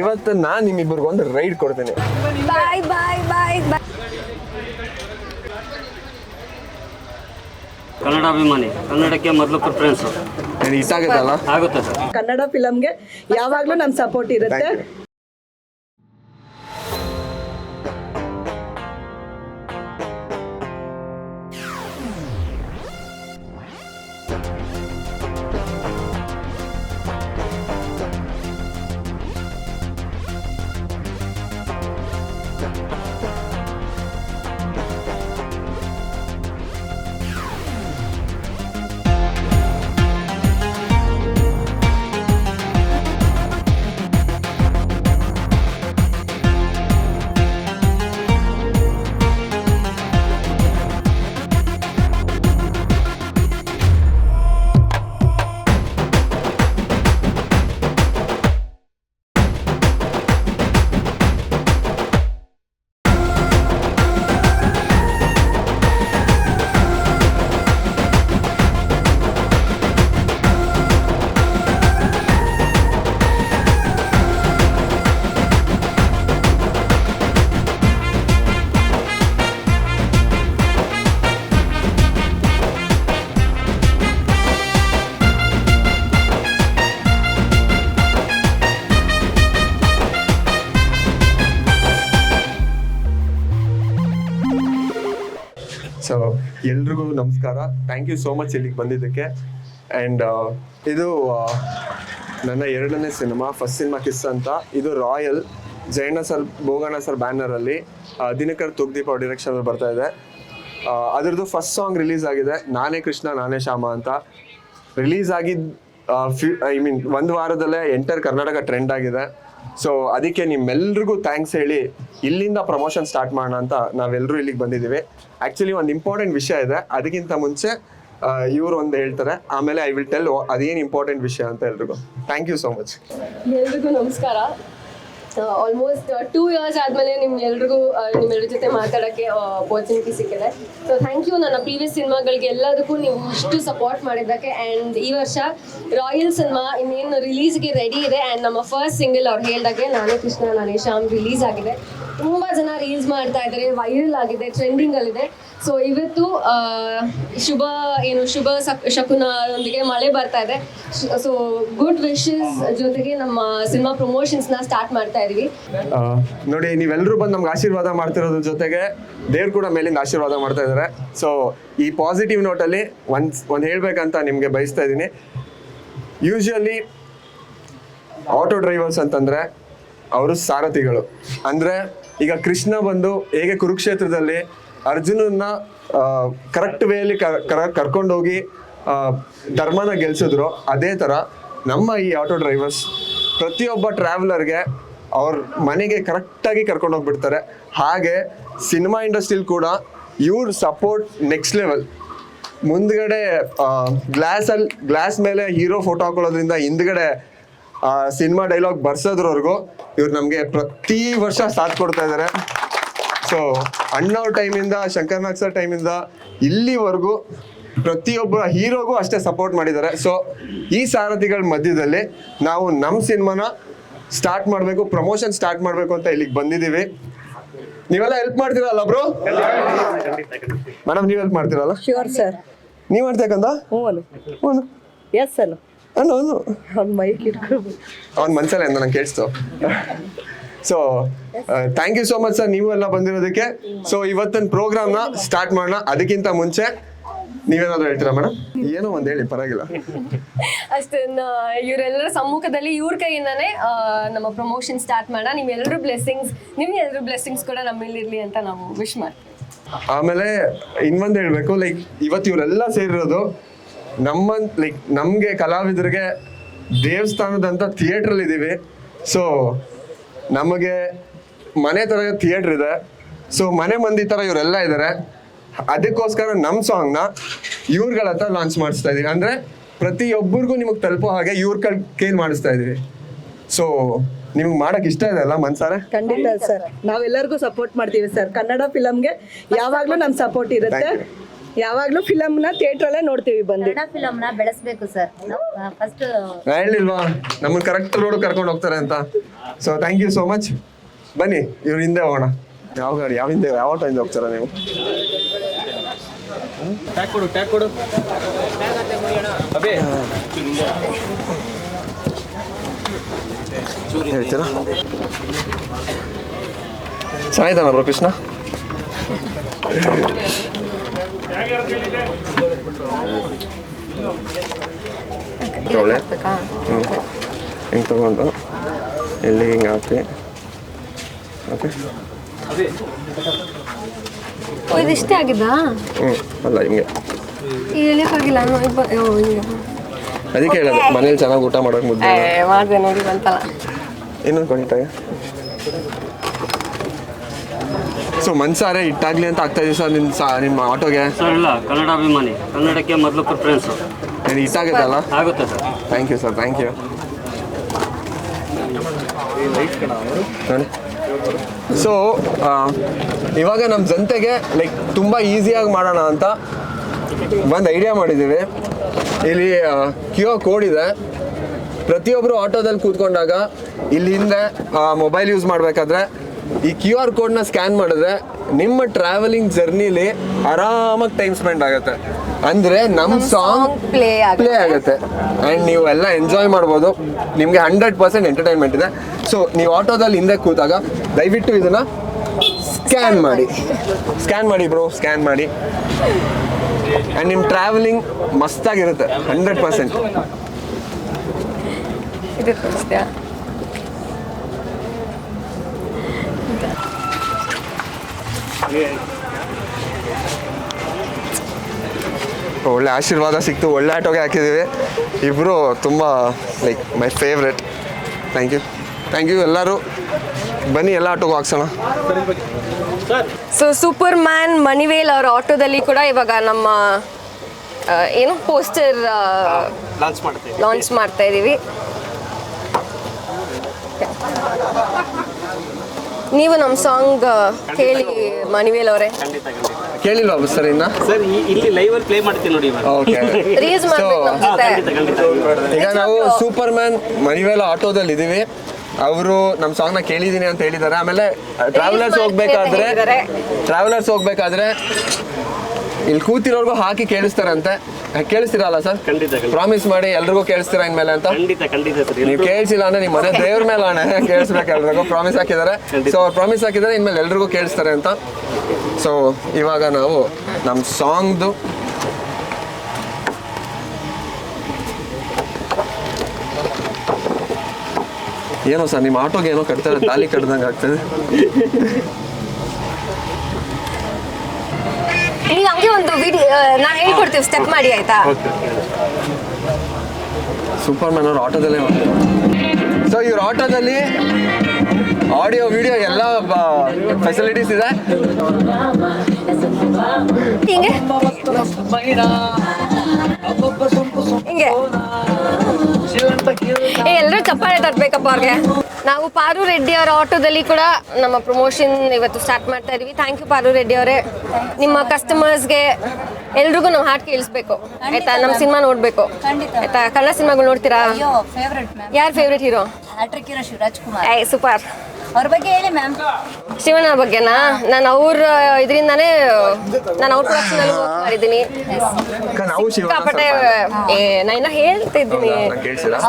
ಇವತ್ತು ನಾನು ನಿಮ್ಮಿಬ್ಬರಿಗೆ ಒಂದು ರೈಡ್ ಕೊಡ್ತೇನೆ. ಬಾಯ್ ಬಾಯ್ ಬಾಯ್ ಬಾಯ್ ಕನ್ನಡ ಅಭಿಮಾನಿ ಕನ್ನಡಕ್ಕೆ ಮೊದಲು ಪ್ರಿಫರೆನ್ಸ್ ಇಷ್ಟ ಆಗುತ್ತಲ್ಲ ಆಗುತ್ತೆ ಸರ್. ಕನ್ನಡ ಫಿಲಮ್ಗೆ ಯಾವಾಗಲೂ ನಮ್ಮ ಸಪೋರ್ಟ್ ಇರುತ್ತೆ. ಎಲ್ರಿಗೂ ನಮಸ್ಕಾರ. ಥ್ಯಾಂಕ್ ಯು ಸೋ ಮಚ್ ಇಲ್ಲಿಗೆ ಬಂದಿದ್ದಕ್ಕೆ. ಆ್ಯಂಡ್ ಇದು ನನ್ನ ಎರಡನೇ ಸಿನಿಮಾ, ಫಸ್ಟ್ ಸಿನಿಮಾ ಕಿಸ್ ಅಂತ. ಇದು Royal Jayanna sir Bhoganna sir ಬ್ಯಾನರಲ್ಲಿ Dinakar ತುಗ್ದೀಪ್ ಅವ್ರ ಬರ್ತಾ ಇದೆ. ಅದರದ್ದು ಫಸ್ಟ್ ಸಾಂಗ್ ರಿಲೀಸ್ ಆಗಿದೆ. ನಾನೇ ಕೃಷ್ಣ, ನಾನೇ ಶ್ಯಾಮ ಅಂತ. ರಿಲೀಸ್ ಆಗಿದ್ದು ಐ ಮೀನ್ ಒಂದು ವಾರದಲ್ಲೇ ಎಂಟರ್ ಕರ್ನಾಟಕ ಟ್ರೆಂಡ್ ಆಗಿದೆ. ಸೊ ಅದಕ್ಕೆ ನಿಮ್ಮೆಲ್ರಿಗೂ ಥ್ಯಾಂಕ್ಸ್ ಹೇಳಿ ಇಲ್ಲಿಂದ ಪ್ರಮೋಷನ್ ಸ್ಟಾರ್ಟ್ ಮಾಡೋಣ ಅಂತ ನಾವೆಲ್ಲರೂ ಇಲ್ಲಿಗೆ ಬಂದಿದ್ದೀವಿ. ಆ್ಯಕ್ಚುಲಿ ಒಂದು ಇಂಪಾರ್ಟೆಂಟ್ ವಿಷಯ ಇದೆ. ಅದಕ್ಕಿಂತ ಮುಂಚೆ ಇವರು ಒಂದು ಹೇಳ್ತಾರೆ. ಆಮೇಲೆ ಐ ವಿಲ್ ಟೆಲ್ ಅದೇನು ಇಂಪಾರ್ಟೆಂಟ್ ವಿಷಯ ಅಂತ ಎಲ್ರಿಗೂ. ಥ್ಯಾಂಕ್ ಯು ಸೋ ಮಚ್ ಎಲ್ರಿಗೂ ನಮಸ್ಕಾರ. ಆಲ್ಮೋಸ್ಟ್ ಟೂ ಇಯರ್ಸ್ ಆದಮೇಲೆ ನಿಮ್ಮ ಎಲ್ರಿಗೂ ನಿಮ್ಮೆಲ್ಲರ ಜೊತೆ ಮಾತಾಡೋಕ್ಕೆ ಅಪರ್ಚುನಿಟಿ ಸಿಕ್ಕಿದೆ. ಸೊ ಥ್ಯಾಂಕ್ ಯು ನನ್ನ ಪ್ರೀವಿಯಸ್ ಸಿನಿಮಾಗಳಿಗೆ ಎಲ್ಲದಕ್ಕೂ ನೀವು ಇಷ್ಟು ಸಪೋರ್ಟ್ ಮಾಡಿದ್ದಕ್ಕೆ. ಆ್ಯಂಡ್ ಈ ವರ್ಷ ರಾಯಲ್ ಸಿನಿಮಾ ಇನ್ನೇನು ರಿಲೀಸ್ಗೆ ರೆಡಿ ಇದೆ. ಆ್ಯಂಡ್ ನಮ್ಮ ಫಸ್ಟ್ ಸಿಂಗಲ್ ಅವ್ರು ಹೇಳ್ದಾಗೆ ನಾನೇ ಕೃಷ್ಣ, ನಾನೇ ಶ್ಯಾಮ್ ರಿಲೀಸ್ ಆಗಿದೆ. ತುಂಬ ಜನ ರೀಲ್ಸ್ ಮಾಡ್ತಾ ಇದ್ದಾರೆ ವೈರಲ್ ಆಗಿದೆ ಟ್ರೆಂಡಿಂಗ್ ಅಲ್ಲಿದೆ. ಸೊ ಇವತ್ತು ಶುಭ ಏನು, ಶುಭ ಸಕ್, ಶಕುನದೊಂದಿಗೆ ಮಳೆ ಬರ್ತಾ ಇದೆ. ಸೊ ಗುಡ್ ವಿಶಸ್ ಜೊತೆಗೆ ನಮ್ಮ ಸಿನಿಮಾ ಪ್ರಮೋಷನ್ಸ್ನ ಸ್ಟಾರ್ಟ್ ಮಾಡ್ತಾ ಇದೀವಿ. ನೋಡಿ ನೀವೆಲ್ಲರೂ ಬಂದು ನಮ್ಗೆ ಆಶೀರ್ವಾದ ಮಾಡ್ತಿರೋದ್ರ ಜೊತೆಗೆ ದೇವ್ರ ಕೂಡ ಮೇಲಿಂದ ಆಶೀರ್ವಾದ ಮಾಡ್ತಾ ಇದ್ದಾರೆ. ಸೊ ಈ ಪಾಸಿಟಿವ್ ನೋಟಲ್ಲಿ ಒಂದು ಒಂದು ಹೇಳ್ಬೇಕಂತ ನಿಮಗೆ ಬಯಸ್ತಾ ಇದ್ದೀನಿ ಯೂಶಲಿ ಆಟೋ ಡ್ರೈವರ್ಸ್ ಅಂತಂದ್ರೆ, ಅವರು ಸಾರಥಿಗಳು. ಅಂದ್ರೆ ಈಗ ಕೃಷ್ಣ ಬಂದು ಹೇಗೆ ಕುರುಕ್ಷೇತ್ರದಲ್ಲಿ ಅರ್ಜುನನ್ನ ಕರೆಕ್ಟ್ ವೇಲಿ ಕರ್ಕೊಂಡೋಗಿ ಹೋಗಿ ಧರ್ಮನ ಗೆಲ್ಸಿದ್ರು. ಅದೇ ಥರ ನಮ್ಮ ಈ ಆಟೋ ಡ್ರೈವರ್ಸ್ ಪ್ರತಿಯೊಬ್ಬ ಟ್ರಾವೆಲರ್ಗೆ ಅವ್ರ ಮನೆಗೆ ಕರೆಕ್ಟಾಗಿ ಕರ್ಕೊಂಡು ಹೋಗ್ಬಿಡ್ತಾರೆ ಹಾಗೆ ಸಿನಿಮಾ ಇಂಡಸ್ಟ್ರಿಲಿ ಕೂಡ ಇವ್ರ ಸಪೋರ್ಟ್ ನೆಕ್ಸ್ಟ್ ಲೆವೆಲ್ ಮುಂದ್ಗಡೆ ಗ್ಲಾಸ್ ಅಲ್ಲಿ ಗ್ಲಾಸ್ ಮೇಲೆ ಹೀರೋ ಫೋಟೋ ಹಾಕೊಳ್ಳೋದ್ರಿಂದ ಹಿಂದ್ಗಡೆ ಸಿನಿಮಾ ಡೈಲಾಗ್ ಬರ್ಸೋದ್ರವರೆಗೂ ಇವ್ರು ನಮಗೆ ಪ್ರತಿ ವರ್ಷ ಸಾಥ್ ಕೊಡ್ತಾ ಇದ್ದಾರೆ ಸೊ ಅಣ್ಣವ್ರ ಟೈಮಿಂದ ಶಂಕರ್ನಾಗ್ ಸರ್ ಟೈಮಿಂದ ಇಲ್ಲಿವರೆಗೂ ಪ್ರತಿಯೊಬ್ಬ ಹೀರೋಗೂ ಅಷ್ಟೇ ಸಪೋರ್ಟ್ ಮಾಡಿದ್ದಾರೆ. ಸೊ ಈ ಸಾರಥಿಗಳ ಮಧ್ಯದಲ್ಲಿ ನಾವು ನಮ್ಮ ಸಿನಿಮಾನ ಸ್ಟಾರ್ಟ್ ಮಾಡಬೇಕು ಪ್ರಮೋಷನ್ ಸ್ಟಾರ್ಟ್ ಮಾಡಬೇಕು ಅಂತ ಇಲ್ಲಿಗೆ ಬಂದಿದ್ದೀವಿ ನೀವೆಲ್ಲ ಹೆಲ್ಪ್ ಮಾಡ್ತೀರಲ್ಲ ಬ್ರೋ ಮೇಡಮ್ ನೀವು ಹೆಲ್ಪ್ ಮಾಡ್ತೀರಲ್ಲ? ಶ್ಯೂರ್ ಸರ್ ನೀವು ಹ್ಞೂ ಎಸ್ ಅನು ಅನ್ನು ಅವನು ಅವ್ನ ಮೈಕ್ ಅವ್ನ ಮನ್ಸಲ್ಲ ಎಂದ ನಂಗೆ ಕೇಳಿಸ್ತು. So thank you so much sir ನೀವು ಎಲ್ಲ ಬಂದಿರೋದಕ್ಕೆ. ಸೊ ಇವತ್ತಿನ ಪ್ರೋಗ್ರಾಮ್ನ ಸ್ಟಾರ್ಟ್ ಮಾಡೋಣ. ಅದಕ್ಕಿಂತ ಮುಂಚೆ ನೀವೇನಾದ್ರು ಹೇಳ್ತೀರಾ ಮೇಡಮ್ ಏನೋ ಒಂದು ಹೇಳಿ ಪರವಾಗಿಲ್ಲ. ಅಷ್ಟನ್ನ ಇವರೆಲ್ಲರ ಸಮ್ಮುಖದಲ್ಲಿ ಇವ್ರ ಕೈಯಿಂದಾನೇ ಆ, ನಮ್ಮ ಪ್ರಮೋಷನ್ ಸ್ಟಾರ್ಟ್ ಮಾಡೋಣ. ನಿಮ್ಮೆಲ್ಲರೂ ಬ್ಲೆಸ್ಸಿಂಗ್ಸ್ ನಿಮ್ಗೆಲ್ಲರೂ ಬ್ಲೆಸ್ಸಿಂಗ್ಸ್ ಕೂಡ ನಮ್ಮಲ್ಲಿರಲಿ ಅಂತ ನಾವು ವಿಶ್ ಮಾಡ್ತೀವಿ. ಆಮೇಲೆ ಇನ್ನೊಂದು ಹೇಳ್ಬೇಕು ಲೈಕ್ ಇವತ್ತು ಇವರೆಲ್ಲ ಸೇರಿರೋದು ನಮ್ಮ ಲೈಕ್ ನಮಗೆ ಕಲಾವಿದರಿಗೆ ದೇವಸ್ಥಾನದಂತ ಥಿಯೇಟ್ರಲ್ಲಿ ಇದ್ದೀವಿ ಸೊ ನಮಗೆ ಮನೆ ಥರ ಥಿಯೇಟ್ರ್ ಇದೆ. ಸೊ ಮನೆ ಮಂದಿ ಥರ ಇವರೆಲ್ಲ ಇದ್ದಾರೆ ಅದಕ್ಕೋಸ್ಕರ ನಮ್ಮ ಸಾಂಗ್ನ ಇವ್ರುಗಳ ಹತ್ರ ಲಾಂಚ್ ಮಾಡಿಸ್ತಾ ಇದೀವಿ. ಅಂದರೆ ಪ್ರತಿಯೊಬ್ಬರಿಗೂ ನಿಮಗೆ ತಲುಪೋ ಹಾಗೆ ಇವ್ರ ಕೈ ಮಾಡಿಸ್ತಾ ಇದೀವಿ. ಸೊ ನಿಮ್ಗೆ ಮಾಡಕ್ ಇಷ್ಟ ಇದೆ ಅಲ್ಲ ಮನ್ಸಾರೆ? ಖಂಡಿತ ಸರ್. ನಾವೆಲ್ಲರಿಗೂ ಸಪೋರ್ಟ್ ಮಾಡ್ತೀವಿ ಸರ್. ಕನ್ನಡ ಫಿಲಮ್ಗೆ ಯಾವಾಗಲೂ ನಮ್ ಸಪೋರ್ಟ್ ಇರುತ್ತೆ. Thank ನ ಥಿಯೇಟರ್ ಅಲ್ಲೇ ನೋಡ್ತೀವಿ ಬಂದು. ಕನ್ನಡ ನ ಬೆಳೆಸ್ಬೇಕು ಸರ್. ಫಸ್ಟ್ ನಾ ಹೇಳಿಲ್ವಾ? ನಮ್ಮನ್ನ ಕರೆಕ್ಟ್ ರೋಡ್ ಕರ್ಕೊಂಡು ಹೋಗ್ತಾರೆ ಅಂತ. So thank you so much ಬನ್ನಿ ಇವ್ರ ಹಿಂದೆ ಹೋಗೋಣ. ಯಾವ ಗಾಡಿ? ಯಾವ ಹಿಂದೆ ಯಾವ ಟೈಮ್ ಹೋಗ್ತಾರ ನೀವು? ಹೇಳ್ತೀರಾ? ಚೆನ್ನಾಯ್ತಾನ ಬ್ರೋ ಕೃಷ್ಣ. ಒಳ್ಳೆ ಹ್ಞೂ ಹಿಂಗೆ ತಗೊಂಡು ಇಲ್ಲಿ ಹಿಂಗೆ ಹಾಕಿ. ಓಕೆ ಇದಿಷ್ಟೇ ಆಗಿದ್ದಾ? ಹ್ಞೂ ಅಲ್ಲ ಹಿಂಗೆ. ಹೇಳಿಕ್ಕಾಗಿಲ್ಲ ಅದಕ್ಕೆ ಹೇಳೋದು ಮನೇಲಿ ಚೆನ್ನಾಗಿ ಊಟ ಮಾಡೋಕೆ ಮುದ್ದೆ ಮಾಡಿದೆ ನೋಡಿ ಬಂತಲ್ಲ. ಇನ್ನೊಂದು ಕೊಣಿತಾಗ ಸೊ ಮನ್ಸಾರೆ ಇಟ್ಟಾಗ್ಲಿ ಅಂತ ಆಗ್ತಾ ಇದೆ ಸರ್ ನಿಮ್ಮ ನಿಮ್ಮ ಆಟೋಗೆ? ಸರ್ ಇಲ್ಲ ಕನ್ನಡ ಅಭಿಮಾನಿ. ಕನ್ನಡಕ್ಕೆ ಮೊದಲು ಪ್ರಿಫರೆನ್ಸ್ ನಾನು ಇಟ್ಟಾಗತ್ತಲ್ಲ ಆಗುತ್ತೆ sir thank you sir thank you ನೋಡಿ ಸೊ ಇವಾಗ ನಮ್ಮ ಜನತೆಗೆ ಲೈಕ್ ತುಂಬ ಈಸಿಯಾಗಿ ಮಾಡೋಣ ಅಂತ ಒಂದು ಐಡಿಯಾ ಮಾಡಿದ್ದೀವಿ ಇಲ್ಲಿ ಕ್ಯೂ ಆರ್ ಕೋಡ್ ಇದೆ. ಪ್ರತಿಯೊಬ್ಬರು ಆಟೋದಲ್ಲಿ ಕೂತ್ಕೊಂಡಾಗ ಇಲ್ಲಿ ಹಿಂದೆ ಮೊಬೈಲ್ ಯೂಸ್ ಮಾಡಬೇಕಾದ್ರೆ ಈ ಕ್ಯೂ ಆರ್ ಕೋಡ್ನ ಸ್ಕ್ಯಾನ್ ಮಾಡಿದ್ರೆ ನಿಮ್ಮ ಟ್ರಾವೆಲಿಂಗ್ ಜರ್ನಿಲಿ ಆರಾಮಾಗಿ ಟೈಮ್ ಸ್ಪೆಂಡ್ ಆಗುತ್ತೆ. ಅಂದರೆ ನಮ್ಮ ಸಾಂಗ್ ಪ್ಲೇ ಪ್ಲೇ ಆಗುತ್ತೆ. ಆ್ಯಂಡ್ ನೀವು ಎಲ್ಲ ಎಂಜಾಯ್ ಮಾಡ್ಬೋದು. ನಿಮಗೆ ಹಂಡ್ರೆಡ್ ಪರ್ಸೆಂಟ್ ಎಂಟರ್ಟೈನ್ಮೆಂಟ್ ಇದೆ. ಸೊ ನೀವು ಆಟೋದಲ್ಲಿ ಹಿಂದೆ ಕೂತಾಗ ದಯವಿಟ್ಟು ಇದನ್ನ ಸ್ಕ್ಯಾನ್ ಮಾಡಿ. ಸ್ಕ್ಯಾನ್ ಮಾಡಿ ಬ್ರೋ ಸ್ಕ್ಯಾನ್ ಮಾಡಿ. ಆ್ಯಂಡ್ ನಿಮ್ಮ ಟ್ರಾವೆಲಿಂಗ್ ಮಸ್ತಾಗಿರುತ್ತೆ. ಹಂಡ್ರೆಡ್ ಪರ್ಸೆಂಟ್ ಇದು ತೋರಿಸ್ತೀಯಾ ಒಳ್ಳೆ ಆಶೀರ್ವಾದ ಸಿಕ್ತು. ಒಳ್ಳೆ ಆಟೋಗೆ ಹಾಕಿದ್ದೀವಿ. ಇಬ್ಬರು ತುಂಬ like my favourite thank you thank you ಎಲ್ಲರೂ. ಬನ್ನಿ ಎಲ್ಲ ಆಟೋಗೆ ಹಾಕ್ಸೋಣ. ಸೊ ಸೂಪರ್ ಮ್ಯಾನ್ ಮಣಿವೇಲ್ ಅವರ ಆಟೋದಲ್ಲಿ ಕೂಡ ಇವಾಗ ನಮ್ಮ ಏನು ಪೋಸ್ಟರ್ ಲಾಂಚ್ ಮಾಡ್ತಾ ಇದ್ದೀವಿ. ನೀವು ನಮ್ಮ ಸಾಂಗ್ ಕೇಳಿ ಮಣಿವೇಲ್ ಅವರೇ. ಕೇಳಿಲ್ವಾ ಸರ್ ಇನ್ನ? ಸರ್ ಇಲ್ಲಿ ಲೈವಲ್ಲಿ ಪ್ಲೇ ಮಾಡ್ತೀನಿ ನೋಡಿ ಇವಾಗ. ಓಕೆ ರಿಲೀಸ್ ಮಾಡ್ಬೇಕು ನಮ್ಮ ಜೊತೆ. ಈಗ ನಾವು ಸೂಪರ್ ಮ್ಯಾನ್ ಮಣಿವೇಲ ಆಟೋದಲ್ಲಿ ಇದೀವಿ. ಅವರು ನಮ್ಮ ನ ಕೇಳಿದೀನಿ ಅಂತ ಹೇಳಿದ್ದಾರೆ. ಆಮೇಲೆ ಟ್ರಾವೆಲರ್ಸ್ ಹೋಗ್ಬೇಕಾದ್ರೆ ಹೇಳಿದ್ದಾರೆ. ಟ್ರಾವೆಲರ್ಸ್ ಹೋಗ್ಬೇಕಾದ್ರೆ ಇಲ್ಲಿ ಕೂತಿರೋರ್ಗು ಹಾಕಿ ಕೇಳಿಸ್ತಾರಂತೆ. ಕೇಳಿಸ್ತೀರಲ್ಲ ಸರ್? ಖಂಡಿತ ಖಂಡಿತ. ಪ್ರಾಮಿಸ್ ಮಾಡಿ ಎಲ್ರಿಗೂ ಕೇಳಿಸ್ತೀರಾ ಇನ್ಮೇಲೆ ಅಂತ? ಖಂಡಿತ ಖಂಡಿತ ಸರ್. ನೀವು ಕೇಳಿಸಿಲ್ಲ ಅಂದ್ರೆ ನಿಮ್ಮ ಮನೆ ದೇವ್ರ ಮೇಲೆ ಅಣ್ಣ ಕೇಳಿಸ್ಬೇಕು ಎಲ್ರಿಗೂ. ಪ್ರಾಮಿಸ್ ಹಾಕಿದ್ದಾರೆ. ಸೊ ಅವ್ರು ಪ್ರಾಮಿಸ್ ಹಾಕಿದ್ದಾರೆ ಇನ್ಮೇಲೆ ಎಲ್ರಿಗೂ ಕೇಳಿಸ್ತಾರೆ ಅಂತ. ಸೊ ಇವಾಗ ನಾವು ನಮ್ಮ ಸಾಂಗ್ದು ಏನೋ ಸರ್ ನಿಮ್ಮ ಆಟೋಗೆ ಏನೋ ಕಟ್ತಾರೆ ತಾಲಿ ಕಟ್ದಂಗೆ ಆಗ್ತದೆ. ನೀವು ಹಂಗೆ ಒಂದು ವಿಡಿಯೋ ನಾವು ಹೇಳ್ಕೊಡ್ತೀವಿ ಸ್ಟೆಪ್ ಮಾಡಿ ಆಯ್ತಾ? ಸೂಪರ್ ಮ್ಯಾನ್ ಅವ್ರು ಆಟೋದಲ್ಲೇ ಸೊ ಇವ್ರ ಆಟೋದಲ್ಲಿ ಆಡಿಯೋ ವಿಡಿಯೋ ಎಲ್ಲ ಫೆಸಿಲಿಟೀಸ್ ಇದೆ. ಹಿಂಗೆ. ಎಲ್ಲರೂ ಚಪ್ಪಾಳೆ ತರ್ಬೇಕಪ್ಪ ಅವ್ರಿಗೆ. ನಾವು ಪಾರು ರೆಡ್ಡಿ ಅವರ ಆಟೋದಲ್ಲಿ ಕೂಡ ನಮ್ಮ ಪ್ರಮೋಷನ್ ಇವತ್ತು ಸ್ಟಾರ್ಟ್ ಮಾಡ್ತಾ ಇದೀವಿ. ಥ್ಯಾಂಕ್ ಯು ಪಾರು ರೆಡ್ಡಿ ಅವರೇ. ನಿಮ್ಮ ಕಸ್ಟಮರ್ಸ್ಗೆ ಎಲ್ರಿಗೂ ನಾವು ಹಾಟ್ ಕೇಳಿಸ್ಬೇಕು. ಆಯ್ತಾ? ನಮ್ಮ ಸಿನಿಮಾ ನೋಡ್ಬೇಕು. ಖಂಡಿತ. ಆಯ್ತಾ? ಕನ್ನಡ ಸಿನಿಮಾಗಳು ನೋಡ್ತೀರಾ? ಅಯ್ಯೋ ಫೇವ್ರೆಟ್ ಮ್ಯಾಮ್ ಯಾರು ಫೇವ್ರೆಟ್ ಹೀರೋ ಶಿವರಾಜ್ ಕುಮಾರ್. ಏ ಸೂಪರ್ ಅವ್ರ ಬಗ್ಗೆ ಹೇಳಿ ಮ್ಯಾಮ್ ಶಿವನ ಬಗ್ಗೆನಾ? ನಾನು ಅವ್ರ ಇದರಿಂದಾನೇ ನಾನು ಅವ್ರ ಪ್ರೊಡಕ್ಷನ್ ಅಲ್ಲಿ ವರ್ಕ್ ಮಾಡಿದ್ದೀನಿ. ಸಿಕ್ಕಾಪಟ್ಟೆ ಏ ನಾ ಇನ್ನ ಹೇಳ್ತಾ ಇದ್ದೀನಿ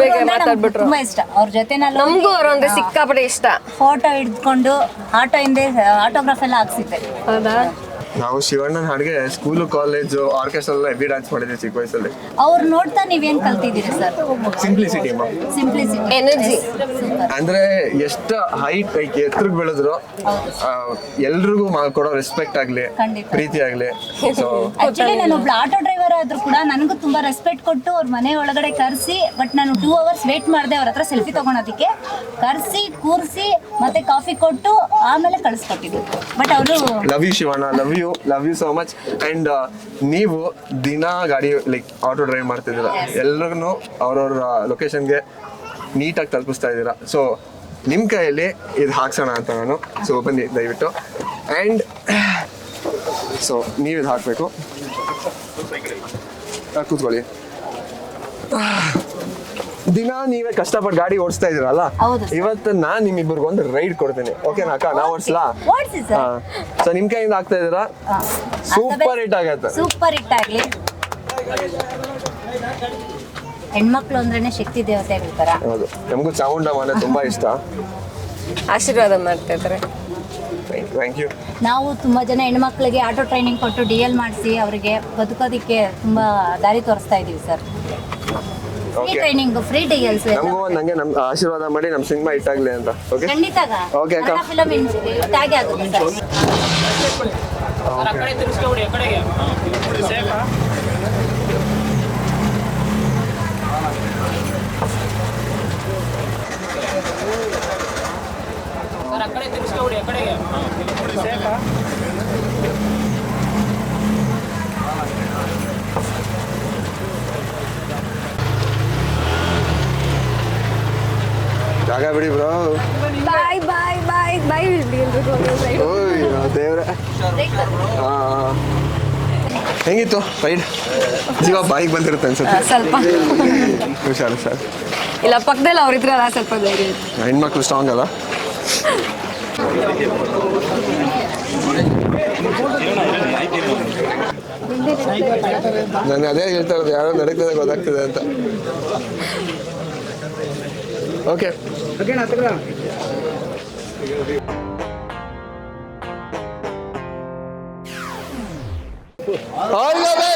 ಬೇಗ ಮಾತಾಡ್ಬಿಟ್ರು. ತುಂಬಾ ಇಷ್ಟ. ಅವ್ರ ಜೊತೆ ನಮಗೂ ಅವ್ರು ಅಂದ್ರೆ ಸಿಕ್ಕಾಪಟ್ಟೆ ಇಷ್ಟ. ಫೋಟೋ ಹಿಡ್ಕೊಂಡು ಆಟೋ ಹಿಂದೆ ಆಟೋಗ್ರಾಫ್ ಎಲ್ಲ ಹಾಕ್ಸಿದ್ದೆ. ಹೌದಾ? ನಾವು ಶಿವಣ್ಣನ ಹಾಡಿಗೆ ಸ್ಕೂಲು ಕಾಲೇಜು ಆರ್ಕೆಸ್ಟ್ರಾ ಎಲ್ಲ ಹೆವಿ ಡ್ಯಾನ್ಸ್ ಮಾಡಿದ್ವಿ ಚಿಕ್ಕ ವಯಸ್ಸಲ್ಲಿ. ಅವ್ರು ನೋಡ್ತಾ ನೀವೇನ್ ಕಲ್ತಿದ್ದೀರಿ ಸರ್? ಸಿಂಪ್ಲಿಸಿಟಿ ಸಿಂಪ್ಲಿಸಿಟಿ ಎನರ್ಜಿ ಅಂದ್ರೆ ಎಷ್ಟು ಹೈಟ್ ಲೈಕ್ ಎತ್ತರಕ್ಕೆ ಬೆಳೆದ್ರು ಎಲ್ರಿಗೂ ಮಾ- ಕೊಡೋ ರೆಸ್ಪೆಕ್ಟ್ ಆಗ್ಲಿ ಖಂಡಿತ. ಪ್ರೀತಿ ಆಗ್ಲಿ. ಸೊ ಆಕ್ಚುಲಿ ನಾನು ಒಬ್ಳು ಆಟೋ ಡ್ರೈವರ್ ಆದ್ರೂ ಕೂಡ ನನಗೂ ತುಂಬಾ ರೆಸ್ಪೆಕ್ಟ್ ಕೊಟ್ಟು ಅವ್ರ ಮನೆ ಒಳಗಡೆ ಕರೆಸಿ ಬಟ್ ನಾನು ಟೂ ಅವರ್ಸ್ ವೇಟ್ ಮಾಡಿದೆ ಅವ್ರ ಹತ್ರ ಸೆಲ್ಫಿ ತಗೊಳೋದಕ್ಕೆ. ಕರೆಸಿ ಕೂರಿಸಿ ಮತ್ತೆ ಕಾಫಿ ಕೊಟ್ಟು ಆಮೇಲೆ ಕಳಿಸ್ಕೊಟ್ಟಿದ್ದು. ಬಟ್ ಅವರು love you Shivanna. Love you love you so much and ನೀವು ದಿನ ಗಾಡಿ ಲೈಕ್ ಆಟೋ ಡ್ರೈವ್ ಮಾಡ್ತಿದ್ದೀರಾ? ಎಲ್ರಿಗೂ ಅವ್ರವ್ರ ಲೊಕೇಶನ್ಗೆ ನೀಟಾಗಿ ತಲುಪಿಸ್ತಾ ಇದ್ದೀರಾ. ಸೊ ನಿಮ್ಮ ಕೈಯಲ್ಲಿ ಇದು ಹಾಕ್ಸೋಣ ಅಂತ ನಾನು. ಸೊ ಬನ್ನಿ ದಯವಿಟ್ಟು. ಆ್ಯಂಡ್ ಸೊ ನೀವು ಇದು ಹಾಕಬೇಕು. ಕೂತ್ಕೊಳ್ಳಿ. ದಿನ ನೀವೇ ಕಷ್ಟಪಟ್ಟು ಗಾಡಿ ಓಡಿಸ್ತಾ ಇದೀರಲ್ಲ. ಇವತ್ತು ನಾನು ನಿಮ್ಮಿಬ್ಬರಿಗೆ ಒಂದು ರೈಡ್ ಕೊಡ್ತೀನಿ. ಓಕೆನಾ ಅಕ್ಕ? ನಾ ಓಡಿಸ್ಲಾ? ಸೊ ನಿಮ್ ಕೈಯಿಂದ ಆಗ್ತಾ ಇದೀರಾ ಸೂಪರ್ ಹಿಟ್ ಆಗತ್ತೆ. ಸೂಪರ್ ಹಿಟ್ ಆಗ್ಲಿ. ಹೆಣ್ಮಕ್ಳು ಅಂದ್ರೆ ಶಕ್ತಿ ದೇವತೆ ತರ ಹೌದು. ನಮಗೂ ಚಾಮುಂಡಮ್ಮ ಮನೆ ತುಂಬಾ ಇಷ್ಟ. ಆಶೀರ್ವಾದ ಮಾಡ್ತಾ ಇದ್ದಾರೆ. ಥ್ಯಾಂಕ್ ಯು ನಾವು ತುಂಬಾ ಜನ ಹೆಣ್ಮಕ್ಳಿಗೆ ಆಟೋ ಟ್ರೈನಿಂಗ್ ಕೊಟ್ಟು ಡಿ ಎಲ್ ಮಾಡಿಸಿ ಅವರಿಗೆ ಬದುಕೋದಿಕ್ಕೆ ತುಂಬಾ ದಾರಿ ತೋರಿಸ್ತಾ ಇದ್ದೀವಿ sir. Free training free D sir ನಮಗೂ ಒಂದ್ ಆಶೀರ್ವಾದ ಮಾಡಿ ನಮ್ ಸಿನಿಮಾ ಹಿಟ್ ಆಗ್ಲಿ ಅಂತ. ಓಕೆ ಅಕ್ಕ. ಫಿಲಮ್ ಆಗುತ್ತೆ ಸರ್. ಜಾಗ ಬಿಡಿ ಬ್ರೋ. ಬಾಯ್ ಬಾಯ್ ಬಾಯ್. ಬಾಯ್ ಓಯ್ ದೇವ್ರ. ಹೆಂಗಿತ್ತು ರೈಡ್ ಜೀವ ಬಾಯಿಗೆ ಬಂದಿರುತ್ತೆ ಅನ್ಸುತ್ತೆ. ಸ್ವಲ್ಪ. ಹುಷಾರು ಸರ್ ಇಲ್ಲ ಪಕ್ಕದಲ್ಲಿ ಅವ್ರಿದ್ರಲ್ಲ ಸ್ವಲ್ಪ ಧೈರ್ಯ. ಹೆಣ್ಮಕ್ಳು ಸ್ಟ್ರಾಂಗ್ ಅಲ್ಲ? ನಾನು ಅದೇ ಹೇಳ್ತಾ ಇರೋದು ಯಾರೋ ನಡೀತದೆ ಗೊತ್ತಾಗ್ತದೆ ಅಂತ. Okay all the best